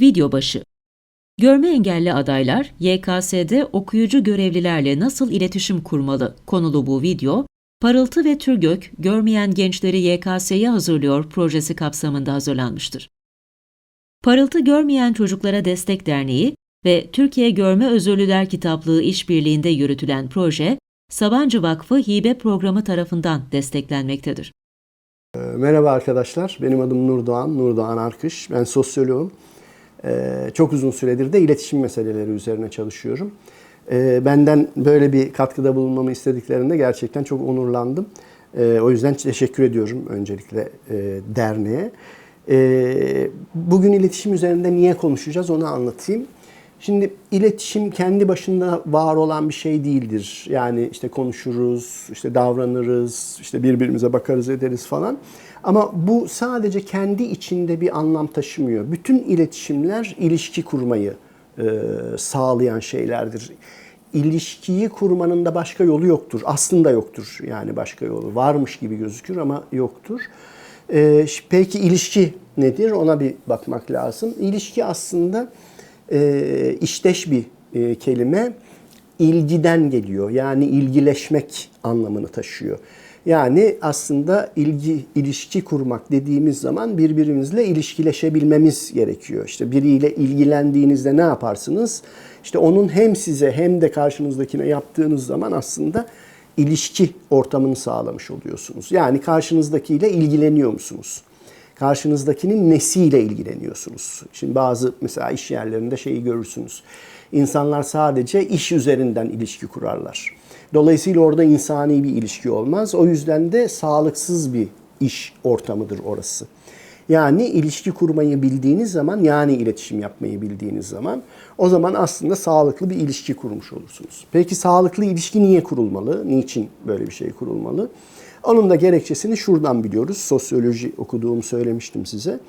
Video başı Görme engelli adaylar YKS'de okuyucu görevlilerle nasıl iletişim kurmalı konulu bu video, Parıltı ve Türgök Görmeyen Gençleri YKS'ye hazırlıyor projesi kapsamında hazırlanmıştır. Parıltı Görmeyen Çocuklara Destek Derneği ve Türkiye Görme Özürlüler Kitaplığı işbirliğinde yürütülen proje, Sabancı Vakfı Hibe Programı tarafından desteklenmektedir. Merhaba arkadaşlar, benim adım Nurdoğan, Nurdoğan Arkış. Ben sosyoloğum. Ee, çok uzun süredir de iletişim meseleleri üzerine çalışıyorum. Ee, benden böyle bir katkıda bulunmamı istediklerinde gerçekten çok onurlandım. Ee, o yüzden teşekkür ediyorum öncelikle e, derneğe. Bugün iletişim üzerinde niye konuşacağız onu anlatayım. Şimdi iletişim kendi başında var olan bir şey değildir. Yani işte konuşuruz, işte davranırız, işte birbirimize bakarız ederiz falan. Ama bu sadece kendi içinde bir anlam taşımıyor. Bütün iletişimler ilişki kurmayı e, sağlayan şeylerdir. İlişkiyi kurmanın da başka yolu yoktur. Aslında yoktur yani başka yolu. Varmış gibi gözükür ama yoktur. E, peki ilişki nedir? Ona bir bakmak lazım. İlişki aslında e, işteş bir e, kelime ilgiden geliyor. Yani ilgileşmek anlamını taşıyor. Yani aslında ilgi, ilişki kurmak dediğimiz zaman birbirimizle ilişkileşebilmemiz gerekiyor. İşte biriyle ilgilendiğinizde ne yaparsınız? İşte onun hem size hem de karşınızdakine yaptığınız zaman aslında ilişki ortamını sağlamış oluyorsunuz. Yani karşınızdakiyle ilgileniyor musunuz? Karşınızdakinin nesiyle ilgileniyorsunuz. Şimdi bazı mesela iş yerlerinde şeyi görürsünüz. İnsanlar sadece iş üzerinden ilişki kurarlar. Dolayısıyla orada insani bir ilişki olmaz. O yüzden de sağlıksız bir iş ortamıdır orası. Yani ilişki kurmayı bildiğiniz zaman, yani iletişim yapmayı bildiğiniz zaman o zaman aslında sağlıklı bir ilişki kurmuş olursunuz. Peki sağlıklı ilişki niye kurulmalı? Niçin böyle bir şey kurulmalı? Onun da gerekçesini şuradan biliyoruz. Sosyoloji okuduğumu söylemiştim size.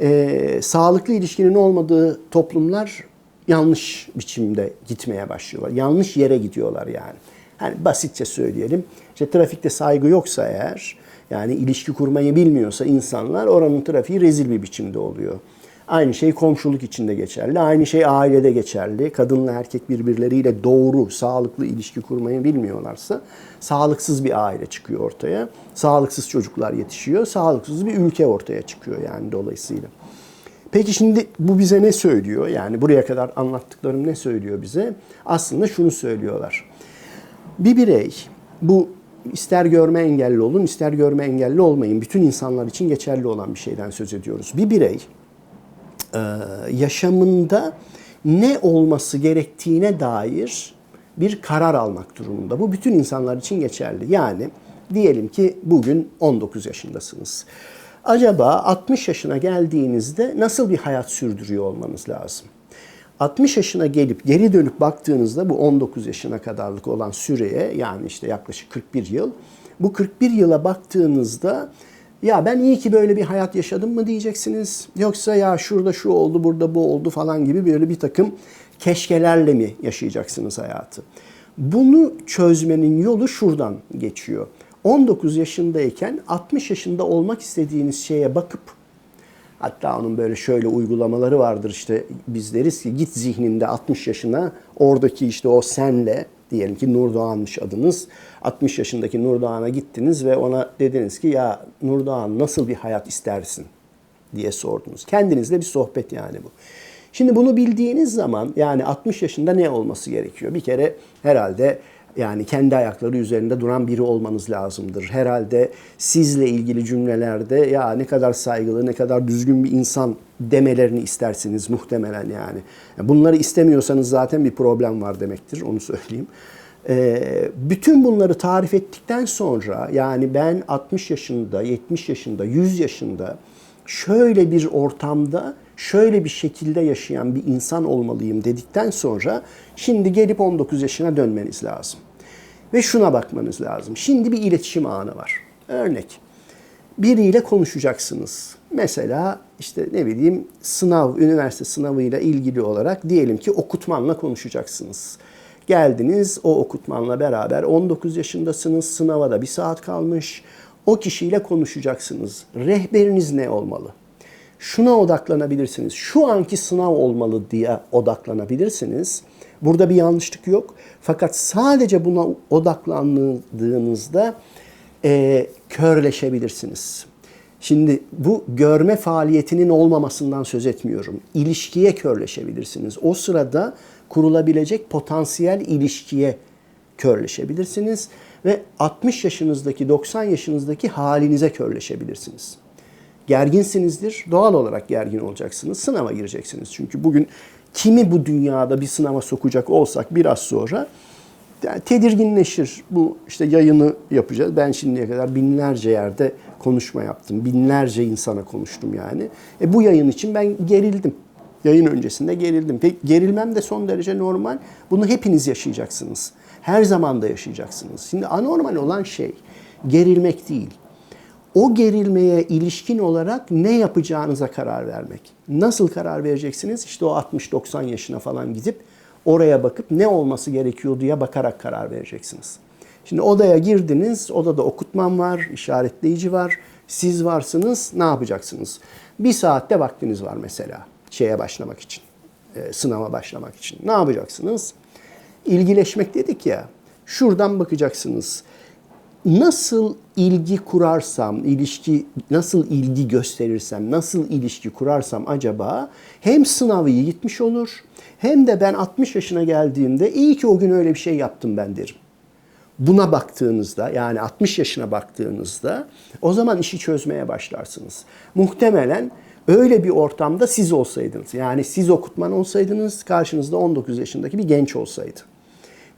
Ee, sağlıklı ilişkinin olmadığı toplumlar yanlış biçimde gitmeye başlıyorlar. Yanlış yere gidiyorlar yani. Yani basitçe söyleyelim. İşte trafikte saygı yoksa eğer, yani ilişki kurmayı bilmiyorsa insanlar oranın trafiği rezil bir biçimde oluyor. Aynı şey komşuluk içinde geçerli. Aynı şey ailede geçerli. Kadınla erkek birbirleriyle doğru, sağlıklı ilişki kurmayı bilmiyorlarsa sağlıksız bir aile çıkıyor ortaya. Sağlıksız çocuklar yetişiyor. Sağlıksız bir ülke ortaya çıkıyor yani dolayısıyla. Peki şimdi bu bize ne söylüyor? Yani buraya kadar anlattıklarım ne söylüyor bize? Aslında şunu söylüyorlar. Bir birey bu ister görme engelli olun, ister görme engelli olmayın. Bütün insanlar için geçerli olan bir şeyden söz ediyoruz. Bir birey e, yaşamında ne olması gerektiğine dair bir karar almak durumunda. Bu bütün insanlar için geçerli. Yani diyelim ki bugün 19 yaşındasınız. Acaba 60 yaşına geldiğinizde nasıl bir hayat sürdürüyor olmanız lazım? 60 yaşına gelip geri dönüp baktığınızda bu 19 yaşına kadarlık olan süreye yani işte yaklaşık 41 yıl bu 41 yıla baktığınızda ya ben iyi ki böyle bir hayat yaşadım mı diyeceksiniz. Yoksa ya şurada şu oldu, burada bu oldu falan gibi böyle bir takım keşkelerle mi yaşayacaksınız hayatı? Bunu çözmenin yolu şuradan geçiyor. 19 yaşındayken 60 yaşında olmak istediğiniz şeye bakıp hatta onun böyle şöyle uygulamaları vardır işte biz deriz ki git zihninde 60 yaşına oradaki işte o senle diyelim ki Nurdoğan'mış adınız. 60 yaşındaki Nurdoğan'a gittiniz ve ona dediniz ki ya Nurdoğan nasıl bir hayat istersin diye sordunuz. Kendinizle bir sohbet yani bu. Şimdi bunu bildiğiniz zaman yani 60 yaşında ne olması gerekiyor? Bir kere herhalde yani kendi ayakları üzerinde duran biri olmanız lazımdır. Herhalde sizle ilgili cümlelerde ya ne kadar saygılı, ne kadar düzgün bir insan demelerini istersiniz muhtemelen yani. Bunları istemiyorsanız zaten bir problem var demektir, onu söyleyeyim. Ee, bütün bunları tarif ettikten sonra yani ben 60 yaşında, 70 yaşında, 100 yaşında şöyle bir ortamda şöyle bir şekilde yaşayan bir insan olmalıyım dedikten sonra şimdi gelip 19 yaşına dönmeniz lazım. Ve şuna bakmanız lazım. Şimdi bir iletişim anı var. Örnek. Biriyle konuşacaksınız. Mesela işte ne bileyim sınav, üniversite sınavıyla ilgili olarak diyelim ki okutmanla konuşacaksınız. Geldiniz o okutmanla beraber 19 yaşındasınız, sınava da bir saat kalmış. O kişiyle konuşacaksınız. Rehberiniz ne olmalı? şuna odaklanabilirsiniz. Şu anki sınav olmalı diye odaklanabilirsiniz. Burada bir yanlışlık yok. Fakat sadece buna odaklandığınızda e, körleşebilirsiniz. Şimdi bu görme faaliyetinin olmamasından söz etmiyorum. İlişkiye körleşebilirsiniz. O sırada kurulabilecek potansiyel ilişkiye körleşebilirsiniz ve 60 yaşınızdaki 90 yaşınızdaki halinize körleşebilirsiniz. Gerginsinizdir. Doğal olarak gergin olacaksınız. Sınava gireceksiniz. Çünkü bugün kimi bu dünyada bir sınava sokacak olsak biraz sonra yani tedirginleşir. Bu işte yayını yapacağız. Ben şimdiye kadar binlerce yerde konuşma yaptım. Binlerce insana konuştum yani. E bu yayın için ben gerildim. Yayın öncesinde gerildim. Peki gerilmem de son derece normal. Bunu hepiniz yaşayacaksınız. Her zaman da yaşayacaksınız. Şimdi anormal olan şey gerilmek değil. O gerilmeye ilişkin olarak ne yapacağınıza karar vermek. Nasıl karar vereceksiniz? İşte o 60-90 yaşına falan gidip oraya bakıp ne olması gerekiyor diye bakarak karar vereceksiniz. Şimdi odaya girdiniz, odada okutman var, işaretleyici var, siz varsınız, ne yapacaksınız? Bir saatte vaktiniz var mesela şeye başlamak için, e, sınava başlamak için. Ne yapacaksınız? İlgileşmek dedik ya, şuradan bakacaksınız. Nasıl ilgi kurarsam, ilişki nasıl ilgi gösterirsem, nasıl ilişki kurarsam acaba hem sınavı iyi gitmiş olur hem de ben 60 yaşına geldiğimde iyi ki o gün öyle bir şey yaptım ben derim. Buna baktığınızda yani 60 yaşına baktığınızda o zaman işi çözmeye başlarsınız. Muhtemelen öyle bir ortamda siz olsaydınız yani siz okutman olsaydınız karşınızda 19 yaşındaki bir genç olsaydı.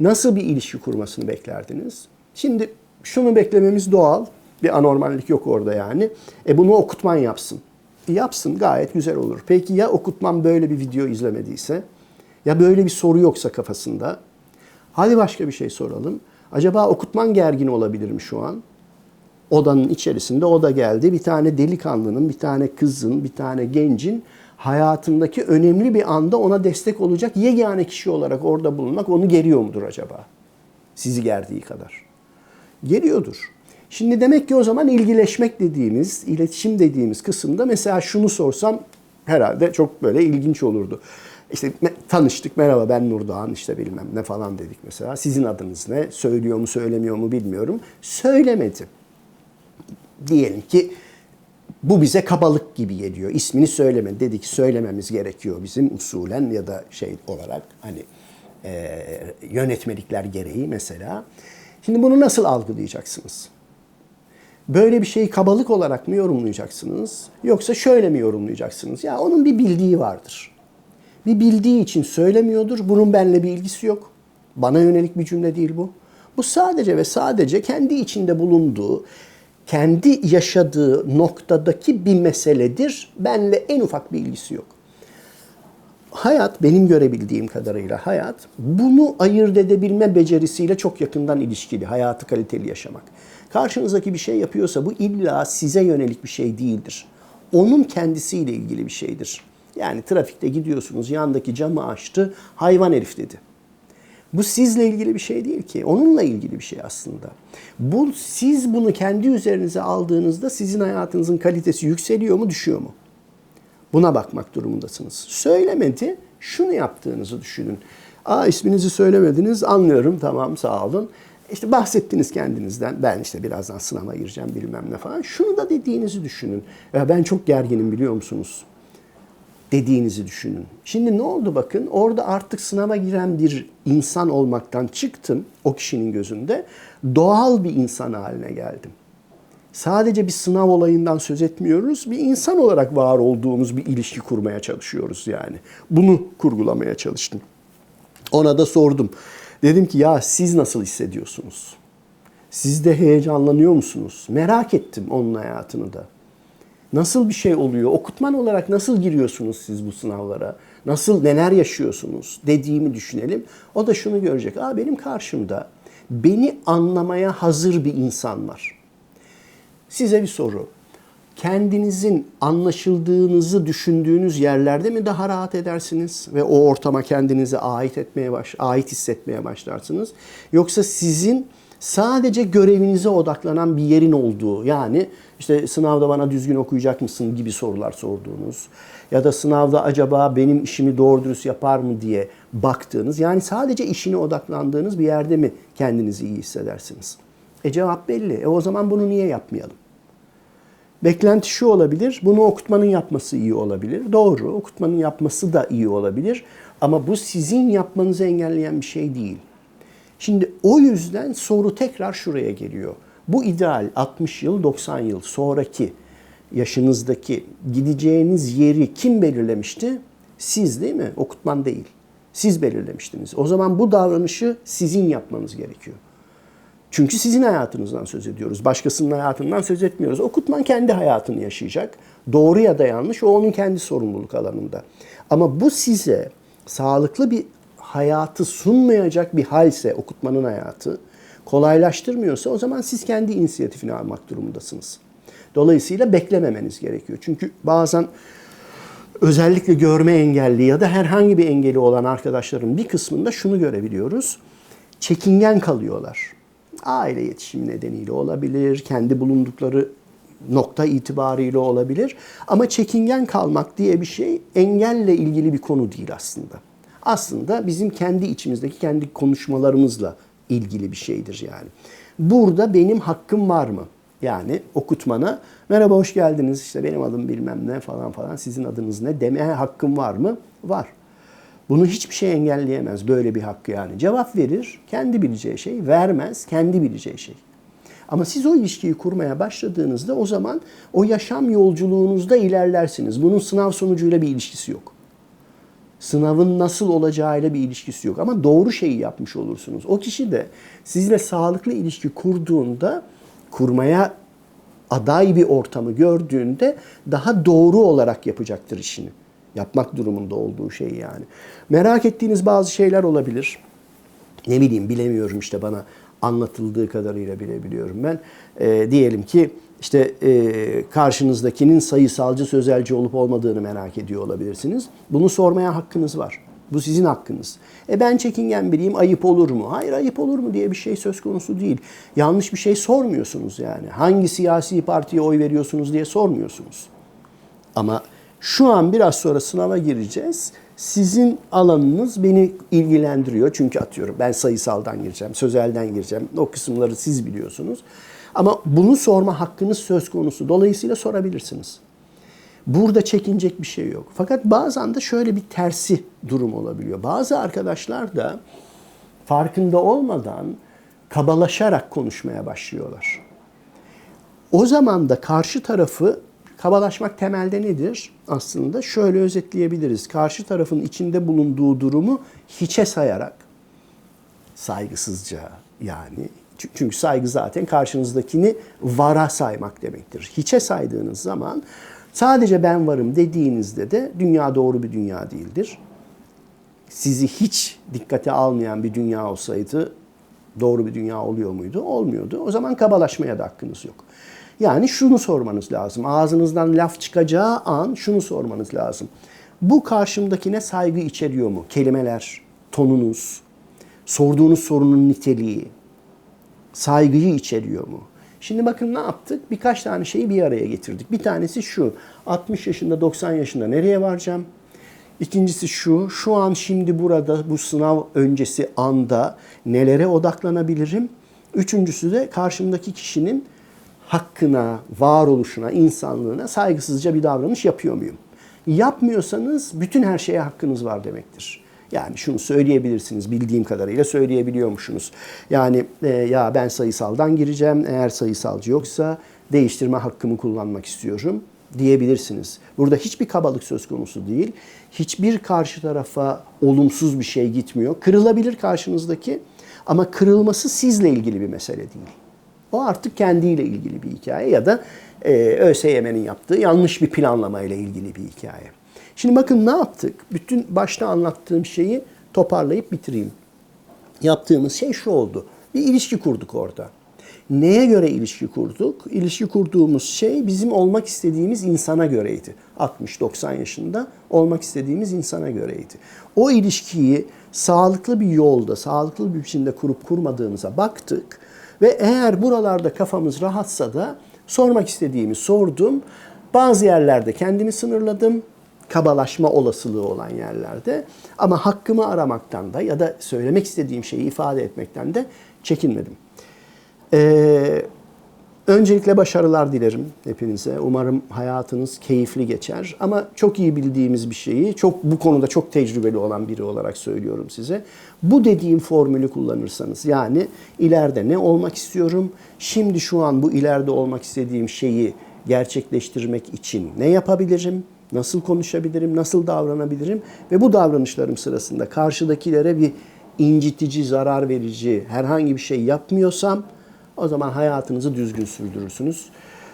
Nasıl bir ilişki kurmasını beklerdiniz? Şimdi şunu beklememiz doğal. Bir anormallik yok orada yani. E bunu okutman yapsın. E yapsın gayet güzel olur. Peki ya okutman böyle bir video izlemediyse? Ya böyle bir soru yoksa kafasında? Hadi başka bir şey soralım. Acaba okutman gergin olabilir mi şu an? Odanın içerisinde o da geldi. Bir tane delikanlının, bir tane kızın, bir tane gencin hayatındaki önemli bir anda ona destek olacak yegane kişi olarak orada bulunmak onu geriyor mudur acaba? Sizi gerdiği kadar. Geliyordur. Şimdi demek ki o zaman ilgileşmek dediğimiz, iletişim dediğimiz kısımda mesela şunu sorsam herhalde çok böyle ilginç olurdu. İşte tanıştık merhaba ben Nurdoğan işte bilmem ne falan dedik mesela. Sizin adınız ne? Söylüyor mu söylemiyor mu bilmiyorum. Söylemedi. Diyelim ki bu bize kabalık gibi geliyor. İsmini söyleme dedik söylememiz gerekiyor bizim usulen ya da şey olarak hani e, yönetmelikler gereği mesela. Şimdi bunu nasıl algılayacaksınız? Böyle bir şeyi kabalık olarak mı yorumlayacaksınız? Yoksa şöyle mi yorumlayacaksınız? Ya onun bir bildiği vardır. Bir bildiği için söylemiyordur. Bunun benimle bir ilgisi yok. Bana yönelik bir cümle değil bu. Bu sadece ve sadece kendi içinde bulunduğu, kendi yaşadığı noktadaki bir meseledir. Benle en ufak bir ilgisi yok. Hayat benim görebildiğim kadarıyla hayat bunu ayırt edebilme becerisiyle çok yakından ilişkili. Hayatı kaliteli yaşamak. Karşınızdaki bir şey yapıyorsa bu illa size yönelik bir şey değildir. Onun kendisiyle ilgili bir şeydir. Yani trafikte gidiyorsunuz yandaki camı açtı hayvan herif dedi. Bu sizle ilgili bir şey değil ki. Onunla ilgili bir şey aslında. Bu siz bunu kendi üzerinize aldığınızda sizin hayatınızın kalitesi yükseliyor mu, düşüyor mu? Buna bakmak durumundasınız. Söylemedi, şunu yaptığınızı düşünün. Aa isminizi söylemediniz, anlıyorum tamam sağ olun. İşte bahsettiniz kendinizden. Ben işte birazdan sınava gireceğim bilmem ne falan. Şunu da dediğinizi düşünün. Ya ben çok gerginim biliyor musunuz? Dediğinizi düşünün. Şimdi ne oldu bakın? Orada artık sınava giren bir insan olmaktan çıktım o kişinin gözünde. Doğal bir insan haline geldim. Sadece bir sınav olayından söz etmiyoruz. Bir insan olarak var olduğumuz bir ilişki kurmaya çalışıyoruz yani. Bunu kurgulamaya çalıştım. Ona da sordum. Dedim ki ya siz nasıl hissediyorsunuz? Siz de heyecanlanıyor musunuz? Merak ettim onun hayatını da. Nasıl bir şey oluyor? Okutman olarak nasıl giriyorsunuz siz bu sınavlara? Nasıl neler yaşıyorsunuz dediğimi düşünelim. O da şunu görecek. Aa benim karşımda beni anlamaya hazır bir insan var. Size bir soru. Kendinizin anlaşıldığınızı düşündüğünüz yerlerde mi daha rahat edersiniz ve o ortama kendinizi ait etmeye baş ait hissetmeye başlarsınız? Yoksa sizin sadece görevinize odaklanan bir yerin olduğu yani işte sınavda bana düzgün okuyacak mısın gibi sorular sorduğunuz ya da sınavda acaba benim işimi doğru dürüst yapar mı diye baktığınız yani sadece işine odaklandığınız bir yerde mi kendinizi iyi hissedersiniz? E cevap belli. E o zaman bunu niye yapmayalım? Beklenti şu olabilir, bunu okutmanın yapması iyi olabilir. Doğru, okutmanın yapması da iyi olabilir. Ama bu sizin yapmanızı engelleyen bir şey değil. Şimdi o yüzden soru tekrar şuraya geliyor. Bu ideal 60 yıl, 90 yıl sonraki yaşınızdaki gideceğiniz yeri kim belirlemişti? Siz değil mi? Okutman değil. Siz belirlemiştiniz. O zaman bu davranışı sizin yapmanız gerekiyor. Çünkü sizin hayatınızdan söz ediyoruz. Başkasının hayatından söz etmiyoruz. Okutman kendi hayatını yaşayacak. Doğru ya da yanlış o onun kendi sorumluluk alanında. Ama bu size sağlıklı bir hayatı sunmayacak bir halse okutmanın hayatı kolaylaştırmıyorsa o zaman siz kendi inisiyatifini almak durumundasınız. Dolayısıyla beklememeniz gerekiyor. Çünkü bazen özellikle görme engelli ya da herhangi bir engeli olan arkadaşların bir kısmında şunu görebiliyoruz. Çekingen kalıyorlar. Aile yetişimi nedeniyle olabilir, kendi bulundukları nokta itibariyle olabilir. Ama çekingen kalmak diye bir şey engelle ilgili bir konu değil aslında. Aslında bizim kendi içimizdeki kendi konuşmalarımızla ilgili bir şeydir yani. Burada benim hakkım var mı? Yani okutmana merhaba hoş geldiniz işte benim adım bilmem ne falan falan sizin adınız ne demeye hakkım var mı? Var. Bunu hiçbir şey engelleyemez böyle bir hakkı yani. Cevap verir, kendi bileceği şey, vermez, kendi bileceği şey. Ama siz o ilişkiyi kurmaya başladığınızda o zaman o yaşam yolculuğunuzda ilerlersiniz. Bunun sınav sonucuyla bir ilişkisi yok. Sınavın nasıl olacağıyla bir ilişkisi yok. Ama doğru şeyi yapmış olursunuz. O kişi de sizle sağlıklı ilişki kurduğunda, kurmaya aday bir ortamı gördüğünde daha doğru olarak yapacaktır işini. Yapmak durumunda olduğu şey yani. Merak ettiğiniz bazı şeyler olabilir. Ne bileyim bilemiyorum işte bana anlatıldığı kadarıyla bilebiliyorum ben. E, diyelim ki işte e, karşınızdakinin sayısalcı sözelci olup olmadığını merak ediyor olabilirsiniz. Bunu sormaya hakkınız var. Bu sizin hakkınız. E ben çekingen biriyim ayıp olur mu? Hayır ayıp olur mu diye bir şey söz konusu değil. Yanlış bir şey sormuyorsunuz yani. Hangi siyasi partiye oy veriyorsunuz diye sormuyorsunuz. Ama şu an biraz sonra sınava gireceğiz. Sizin alanınız beni ilgilendiriyor. Çünkü atıyorum ben sayısaldan gireceğim, sözelden gireceğim. O kısımları siz biliyorsunuz. Ama bunu sorma hakkınız söz konusu. Dolayısıyla sorabilirsiniz. Burada çekinecek bir şey yok. Fakat bazen de şöyle bir tersi durum olabiliyor. Bazı arkadaşlar da farkında olmadan kabalaşarak konuşmaya başlıyorlar. O zaman da karşı tarafı kabalaşmak temelde nedir? Aslında şöyle özetleyebiliriz. Karşı tarafın içinde bulunduğu durumu hiçe sayarak saygısızca yani çünkü saygı zaten karşınızdakini vara saymak demektir. Hiçe saydığınız zaman sadece ben varım dediğinizde de dünya doğru bir dünya değildir. Sizi hiç dikkate almayan bir dünya olsaydı doğru bir dünya oluyor muydu? Olmuyordu. O zaman kabalaşmaya da hakkınız yok. Yani şunu sormanız lazım. Ağzınızdan laf çıkacağı an şunu sormanız lazım. Bu karşımdakine saygı içeriyor mu? Kelimeler, tonunuz, sorduğunuz sorunun niteliği, saygıyı içeriyor mu? Şimdi bakın ne yaptık? Birkaç tane şeyi bir araya getirdik. Bir tanesi şu. 60 yaşında, 90 yaşında nereye varacağım? İkincisi şu. Şu an şimdi burada bu sınav öncesi anda nelere odaklanabilirim? Üçüncüsü de karşımdaki kişinin hakkına, varoluşuna, insanlığına saygısızca bir davranış yapıyor muyum? Yapmıyorsanız bütün her şeye hakkınız var demektir. Yani şunu söyleyebilirsiniz bildiğim kadarıyla söyleyebiliyormuşsunuz. Yani e, ya ben sayısaldan gireceğim eğer sayısalcı yoksa değiştirme hakkımı kullanmak istiyorum diyebilirsiniz. Burada hiçbir kabalık söz konusu değil. Hiçbir karşı tarafa olumsuz bir şey gitmiyor. Kırılabilir karşınızdaki ama kırılması sizle ilgili bir mesele değil. O artık kendiyle ilgili bir hikaye ya da e, ÖSYM'nin yaptığı yanlış bir planlamayla ilgili bir hikaye. Şimdi bakın ne yaptık? Bütün başta anlattığım şeyi toparlayıp bitireyim. Yaptığımız şey şu oldu. Bir ilişki kurduk orada. Neye göre ilişki kurduk? İlişki kurduğumuz şey bizim olmak istediğimiz insana göreydi. 60-90 yaşında olmak istediğimiz insana göreydi. O ilişkiyi sağlıklı bir yolda, sağlıklı bir biçimde kurup kurmadığımıza baktık Ve eğer buralarda kafamız rahatsa da sormak istediğimi sordum. Bazı yerlerde kendimi sınırladım. Kabalaşma olasılığı olan yerlerde. Ama hakkımı aramaktan da ya da söylemek istediğim şeyi ifade etmekten de çekinmedim. Ee, öncelikle başarılar dilerim hepinize. Umarım hayatınız keyifli geçer. Ama çok iyi bildiğimiz bir şeyi, çok bu konuda çok tecrübeli olan biri olarak söylüyorum size. Bu dediğim formülü kullanırsanız yani ileride ne olmak istiyorum? Şimdi şu an bu ileride olmak istediğim şeyi gerçekleştirmek için ne yapabilirim? Nasıl konuşabilirim? Nasıl davranabilirim? Ve bu davranışlarım sırasında karşıdakilere bir incitici, zarar verici herhangi bir şey yapmıyorsam o zaman hayatınızı düzgün sürdürürsünüz.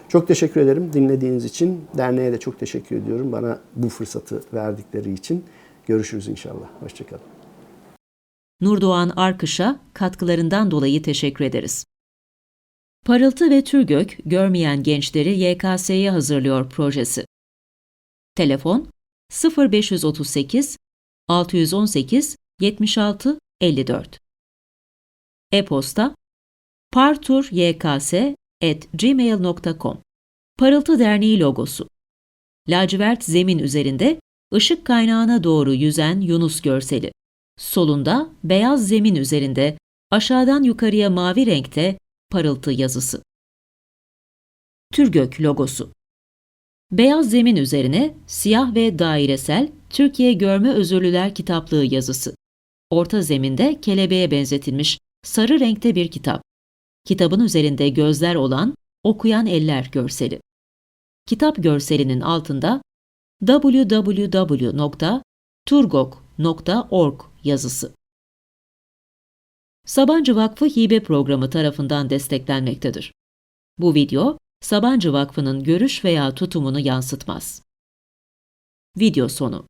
Çok teşekkür ederim dinlediğiniz için. Derneğe de çok teşekkür ediyorum bana bu fırsatı verdikleri için. Görüşürüz inşallah. Hoşçakalın. Nurdoğan Arkış'a katkılarından dolayı teşekkür ederiz. Parıltı ve Türgök, görmeyen gençleri YKS'ye hazırlıyor projesi. Telefon 0538 618 76 54 E-posta parturyks@gmail.com Parıltı Derneği logosu Lacivert zemin üzerinde ışık kaynağına doğru yüzen Yunus görseli. Solunda beyaz zemin üzerinde aşağıdan yukarıya mavi renkte parıltı yazısı. Türgök logosu. Beyaz zemin üzerine siyah ve dairesel Türkiye Görme Özürlüler Kitaplığı yazısı. Orta zeminde kelebeğe benzetilmiş sarı renkte bir kitap. Kitabın üzerinde gözler olan okuyan eller görseli. Kitap görselinin altında www.turgok.org yazısı. Sabancı Vakfı Hibe Programı tarafından desteklenmektedir. Bu video, Sabancı Vakfı'nın görüş veya tutumunu yansıtmaz. Video sonu